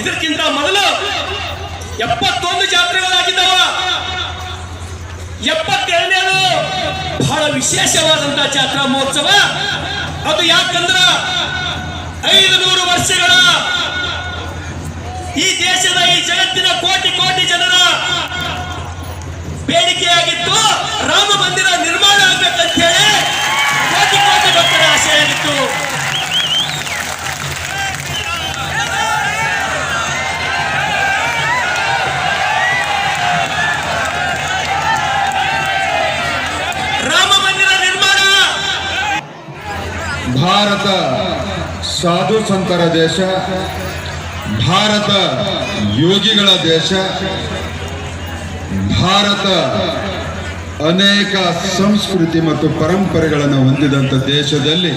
ಇದಕ್ಕಿಂತ ಮೊದಲು ಎಪ್ಪತ್ತೊಂದು ಜಾತ್ರೆಗಳಾಗಿದ್ದವ. ಎಪ್ಪತ್ತೆರಡನೇದು ಬಹಳ ವಿಶೇಷವಾದಂತಹ ಜಾತ್ರಾ ಮಹೋತ್ಸವ. ಅದು ಯಾಕಂದ್ರ ಐದು ನೂರು ವರ್ಷಗಳ ಈ ದೇಶದ ಈ ಜಗತ್ತಿನ ಕೋಟಿ ಕೋಟಿ ಜನರ ಬೇಡಿಕೆಯಾಗಿತ್ತು. ರಾಮ ಮಂದಿರ ನಿರ್ಮಾಣ ಆಗ್ಬೇಕಂತ ಹೇಳಿ ಕೋಟಿ ಕೋಟಿ ಭಕ್ತರ ರಾಮ ಭಾರತ ಸಾಧು ಸಂತರ ದೇಶ, ಭಾರತ ಯೋಗಿಗಳ ದೇಶ, ಭಾರತ ಅನೇಕ ಸಂಸ್ಕೃತಿ ಮತ್ತು ಪರಂಪರೆಗಳನ್ನು ಹೊಂದಿದಂಥ ದೇಶದಲ್ಲಿ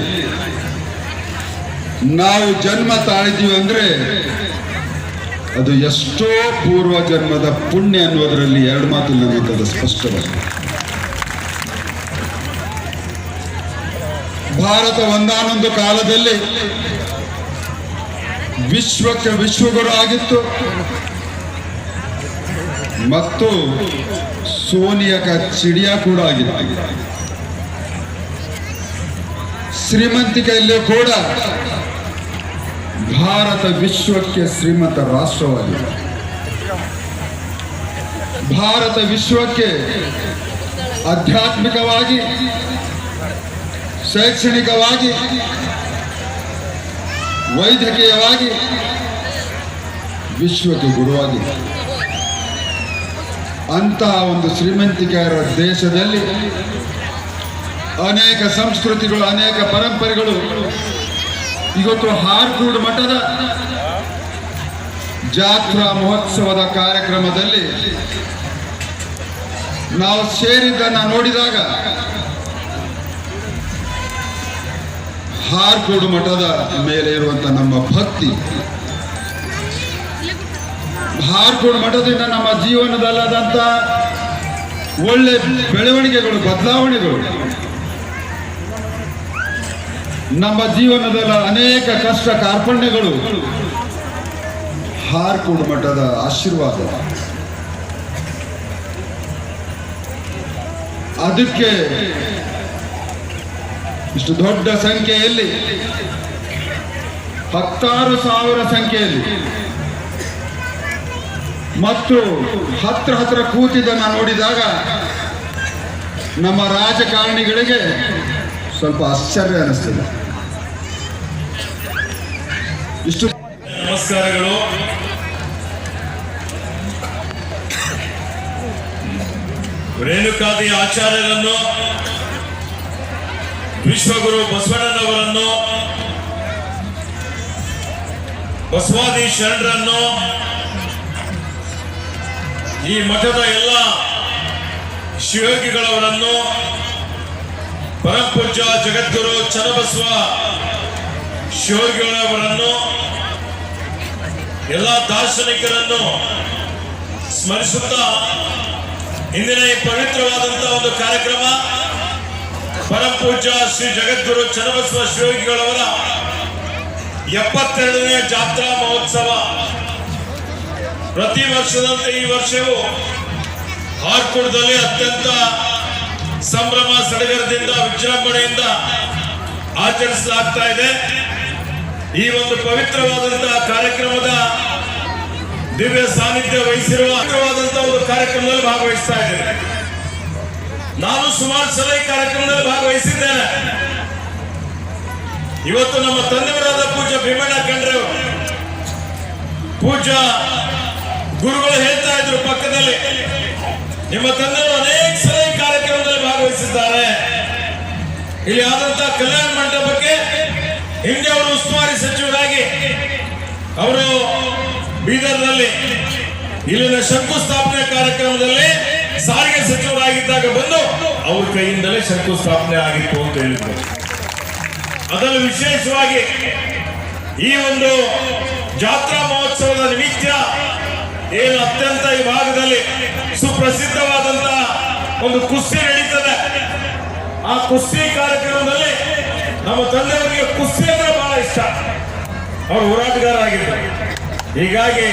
ನಾವು ಜನ್ಮ ತಾಳಿದ್ದೀವಿ ಅಂದರೆ ಅದು ಎಷ್ಟೋ ಪೂರ್ವ ಜನ್ಮದ ಪುಣ್ಯ ಅನ್ನೋದರಲ್ಲಿ ಎರಡು ಮಾತು ಅಂತ ಸ್ಪಷ್ಟವಾಗಿದೆ ಭಾರತ ಒಂದಾನೊಂದು ಕಾಲದಲ್ಲಿ ವಿಶ್ವಕ್ಕೆ ವಿಶ್ವಗುರು ಆಗಿತ್ತು. ಮತ್ತು ಸೋನಿಯಾ ಚಿಡಿಯ ಕೂಡ ಆಗಿತ್ತು ಶ್ರೀಮಂತಿಕೆಯಲ್ಲೂ ಕೂಡ ಭಾರತ ವಿಶ್ವಕ್ಕೆ ಶ್ರೀಮಂತ ರಾಷ್ಟ್ರವಾಗಿದೆ. ಭಾರತ ವಿಶ್ವಕ್ಕೆ ಆಧ್ಯಾತ್ಮಿಕವಾಗಿ ಶೈಕ್ಷಣಿಕವಾಗಿ, ವೈದ್ಯಕೀಯವಾಗಿ, ವಿಶ್ವಕ್ಕೆ ಗುರುವಾಗಿ. ಅಂತಹ ಒಂದು ಶ್ರೀಮಂತಿಕೆಯರ ದೇಶದಲ್ಲಿ ಅನೇಕ ಸಂಸ್ಕೃತಿಗಳು, ಅನೇಕ ಪರಂಪರೆಗಳು ಇವತ್ತು ಹಾರ್ಕೂಡ್ ಮಠದ ಜಾತ್ರಾ ಮಹೋತ್ಸವದ ಕಾರ್ಯಕ್ರಮದಲ್ಲಿ ನಾವು ಸೇರಿದ್ದನ್ನು ನೋಡಿದಾಗ ಹಾರ್ಕೋಡು ಮಠದ ಮೇಲೆ ಇರುವಂತ ನಮ್ಮ ಭಕ್ತಿ. ಹಾರ್ಕೋಡು ಮಠದಿಂದ ನಮ್ಮ ಜೀವನದಲ್ಲದಂತ ಒಳ್ಳೆ ಬೆಳವಣಿಗೆಗಳು, ಬದಲಾವಣೆಗಳು. ನಮ್ಮ ಜೀವನದಲ್ಲ ಅನೇಕ ಕಷ್ಟ ಕಾರ್ಪಣ್ಯಗಳು. ಹಾರ್ಕೋಡು ಮಠದ ಆಶೀರ್ವಾದ. ಅದಕ್ಕೆ ಇಷ್ಟು ದೊಡ್ಡ ಸಂಖ್ಯೆಯಲ್ಲಿ, ಹತ್ತಾರು ಸಾವಿರ ಸಂಖ್ಯೆಯಲ್ಲಿ. ಮತ್ತು ಹತ್ರ ಹತ್ರ ಕೂತಿದ್ದನ್ನು ನೋಡಿದಾಗ ನಮ್ಮ ರಾಜಕಾರಣಿಗಳಿಗೆ ಸ್ವಲ್ಪ ಆಶ್ಚರ್ಯ ಅನಿಸ್ತದೆ ಇಷ್ಟು ನಮಸ್ಕಾರಗಳು. ರೇಣುಕಾದಿ ಆಚಾರ್ಯರನ್ನು ವಿಶ್ವಗುರು ಬಸವಣ್ಣನವರನ್ನು, ಬಸವಾದಿ ಶರಣರನ್ನು, ಈ ಮಠದ ಎಲ್ಲ ಶಿವಯೋಗಿಗಳವರನ್ನು ಪರಮಪೂಜ್ಯ ಜಗದ್ಗುರು ಚನ್ನಬಸವ ಶಿವಯೋಗಿಗಳವರನ್ನು, ಎಲ್ಲ ದಾರ್ಶನಿಕರನ್ನು ಸ್ಮರಿಸುತ್ತಾ ಇಂದಿನ ಈ ಪವಿತ್ರವಾದಂತಹ ಒಂದು ಕಾರ್ಯಕ್ರಮ ಪೂಜ್ಯ ಶ್ರೀ ಜಗದ್ಗುರು ಚನ್ನಬಸವ ಶಿವಯೋಗಿಗಳವರ ಎಪ್ಪತ್ತೆರಡನೇ ಜಾತ್ರಾ ಮಹೋತ್ಸವ. ಪ್ರತಿ ವರ್ಷದಂತೆ ಈ ವರ್ಷವೂ ಹಾರ್ಕೂಡದಲ್ಲಿ ಅತ್ಯಂತ ಸಂಭ್ರಮ, ಸಡಗರದಿಂದ, ವಿಜೃಂಭಣೆಯಿಂದ ಆಚರಿಸಲಾಗ್ತಾ ಇದೆ. ಈ ಒಂದು ಪವಿತ್ರವಾದಂತಹ ಕಾರ್ಯಕ್ರಮದ ದಿವ್ಯ ಸಾನ್ನಿಧ್ಯ ವಹಿಸಿರುವ ಒಂದು ಕಾರ್ಯಕ್ರಮದಲ್ಲಿ ಭಾಗವಹಿಸ್ತಾ ಇದ್ದೇನೆ. ನಾನು ಸುಮಾರು ಸಲ ಈ ಕಾರ್ಯಕ್ರಮದಲ್ಲಿ ಭಾಗವಹಿಸಿದ್ದೇನೆ. ಇವತ್ತು ನಮ್ಮ ತಂದೆಯವರಾದ ಪೂಜ ಭೀಮಣ್ಣ ಕಂಡ್ರೆ ಪೂಜ ಗುರುಗಳು ಹೇಳ್ತಾ ಇದ್ರು ಪಕ್ಕದಲ್ಲಿ. ನಿಮ್ಮ ತಂದೆಯವರು ಅನೇಕ ಸಲ ಈ ಕಾರ್ಯಕ್ರಮದಲ್ಲಿ ಭಾಗವಹಿಸಿದ್ದಾರೆ. ಇಲ್ಲಿ ಆದಂತಹ ಕಲ್ಯಾಣ ಮಂಟಪಕ್ಕೆ ಹಿಂದೆ ಅವರು ಉಸ್ತುವಾರಿ ಸಚಿವರಾಗಿ ಅವರು ಬೀದರ್ನಲ್ಲಿ ಇಲ್ಲಿನ ಶಂಕುಸ್ಥಾಪನೆ ಕಾರ್ಯಕ್ರಮದಲ್ಲಿ ಸಾರಿಗೆ ಸಚಿವರಾಗಿದ್ದಾಗ ಅವ್ರ ಕೈಯಿಂದಲೇ ಶಂಕುಸ್ಥಾಪನೆ ಆಗಿತ್ತು ಅಂತ ಹೇಳಿದ್ರು. ಅದರಲ್ಲಿ ವಿಶೇಷವಾಗಿ ಈ ಒಂದು ಜಾತ್ರಾ ಮಹೋತ್ಸವದ ನಿಮಿತ್ತ ಏನು ಅತ್ಯಂತ ಈ ಭಾಗದಲ್ಲಿ ಸುಪ್ರಸಿದ್ಧವಾದಂತಹ ಒಂದು ಕುಸ್ತಿ ನಡೀತದೆ. ಆ ಕುಸ್ತಿ ಕಾರ್ಯಕ್ರಮದಲ್ಲಿ ನಮ್ಮ ತಂದೆಯವರಿಗೆ ಕುಸ್ತಿ ಅಂದ್ರೆ ಬಹಳ ಇಷ್ಟ. ಅವರು ಹೋರಾಟಗಾರ ಆಗಿದ್ದಾರೆ ಹೀಗಾಗಿ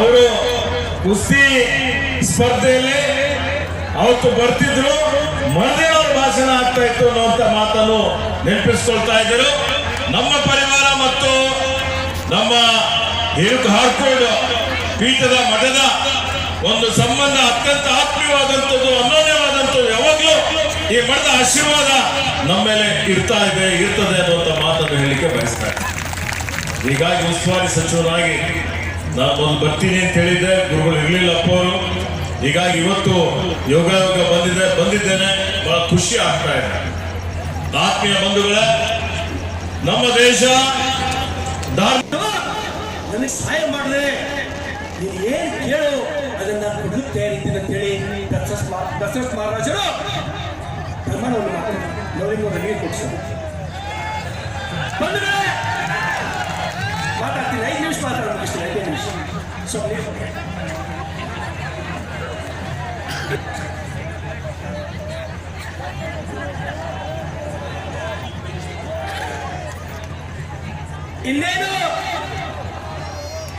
ಅವರು ಕುಸ್ತಿ ಸ್ಪರ್ಧೆಯಲ್ಲಿ ಅವತ್ತು ಬರ್ತಿದ್ರು. ಮರದೇ ಅವ್ರ ಭಾಷಣ ಆಗ್ತಾ ಇತ್ತು ಅನ್ನುವಂತ ಮಾತನ್ನು ನೆನಪಿಸ್ಕೊಳ್ತಾ ಇದ್ದರು. ನಮ್ಮ ಪರಿವಾರ ಮತ್ತು ನಮ್ಮ ಹಿರುಕು ಹಾರ್ಕೋಡ್ ಪೀಠದ ಮಠದ ಒಂದು ಸಂಬಂಧ ಅತ್ಯಂತ ಆತ್ಮೀಯವಾದಂಥದ್ದು ಅನ್ಯೋನ್ಯವಾದಂಥದ್ದು ಯಾವಾಗಲೂ ಈ ಮಠದ ಆಶೀರ್ವಾದ ನಮ್ಮ ಮೇಲೆ ಇರ್ತಾ ಇದೆ, ಇರ್ತದೆ ಅನ್ನುವಂಥ ಮಾತನ್ನು ಹೇಳಲಿಕ್ಕೆ ಬಯಸ್ತಾ. ಹೀಗಾಗಿ ಉಸ್ತುವಾರಿ ಸಚಿವರಾಗಿ ನಾನು ಒಂದು ಬರ್ತೀನಿ ಅಂತ ಹೇಳಿದ್ದೆ. ಗುರುಗಳು ಇರಲಿಲ್ಲಪ್ಪ ಅವರು. ಹೀಗಾಗಿ ಇವತ್ತು ಯೋಗ ಯೋಗ ಬಂದಿದೆ ಬಂದಿದ್ದೇನೆ. ಬಹಳ ಖುಷಿ ಆಗ್ತಾ ಇದೆ. ಆತ್ಮೀಯ ಬಂಧುಗಳೇ, ನಮ್ಮ ದೇಶ ನನಗೆ ಸಹಾಯ ಮಾಡಿದ್ರೆ ನೀನು ಏನ್ ಕೇಳು, ಅದನ್ನ ಕೊಡುತ್ತೆ ಅಂತೇಳಿ ದಸಸ್ ಮಹಾರಾಜರು ಕೊಡ್ತಾರೆ ಬಂದ್ರೆ ಮಾತಾಡ್ತೀನಿ. ಐದು ನಿಮಿಷ ಇಷ್ಟ ಐದು ನಿಮಿಷ. ಸೊ ಇನ್ನೇನು?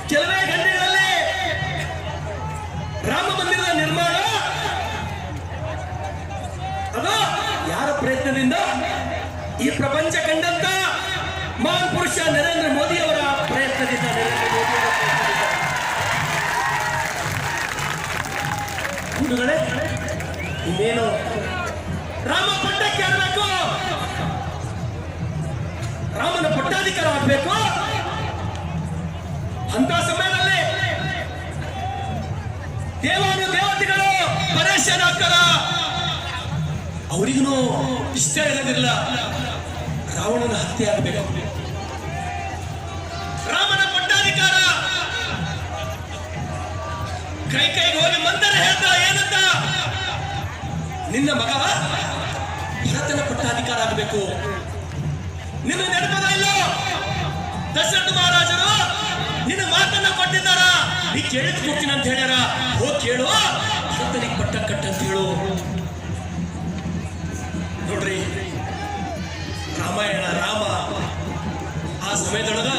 ಕೆಲವೇ ಗಂಟೆಗಳಲ್ಲಿ ರಾಮ ಮಂದಿರದ ನಿರ್ಮಾಣ? ಅದು ಯಾರ ಪ್ರಯತ್ನದಿಂದ? ಈ ಪ್ರಪಂಚ ಕಂಡಂತ ಮಹಾನ್ ಪುರುಷ ನರೇಂದ್ರ ಮೋದಿ ಅವರ ಪ್ರಯತ್ನದಿಂದ ನರೇಂದ್ರ ಮೋದಿ ಅವರ ಪ್ರಯತ್ನದಿಂದ. ಗುರುಗಳೇ, ಇನ್ನೇನು? ರಾಮ ಪಟ್ಟಕ್ಕೆ ಆಗಬೇಕು ರಾಮನ ಪಟ್ಟಾಧಿಕಾರ ಆಗಬೇಕು. ಅಂತ ಸಮಯದಲ್ಲಿ ದೇವಾನು ದೇವತೆಗಳು ಪರೇಶನ್ ಆಗ್ತಾರ ಅವರಿಗೂ ಇಷ್ಟ ಇರೋದಿಲ್ಲ. ರಾವಣನ ಹತ್ಯೆ ಆಗಬೇಕು. ಕೈ ಕೈಗೆ ಹೋಗಿ ಮಂದರ ಹೇಳ್ತ ಏನಂತ? ನಿನ್ನ ಮಗ ಭರತನ ಪಟ್ಟಾಧಿಕಾರ ಆಗಬೇಕು. ನಿನ್ನ ನೆನಪದ ಇಲ್ಲ? ದಶರಥ ಮಹಾರಾಜರು ನಿನ್ನ ಮಾತನ್ನ ಕೊಟ್ಟಿದ್ದಾರ? ನೀ ಕೇಳಿದ ಕೊಡ್ತೀನಿ ಅಂತ ಹೇಳ್ಯಾರ. ಹೋಗಿ ಕೇಳು. ಭರತನಿಗೆ ಪಟ್ಟ ಕಟ್ಟ ಅಂತ ಹೇಳು. ನೋಡ್ರಿ, ರಾಮಾಯಣ, ರಾಮ ಆ ಸಮಯದೊಳಗ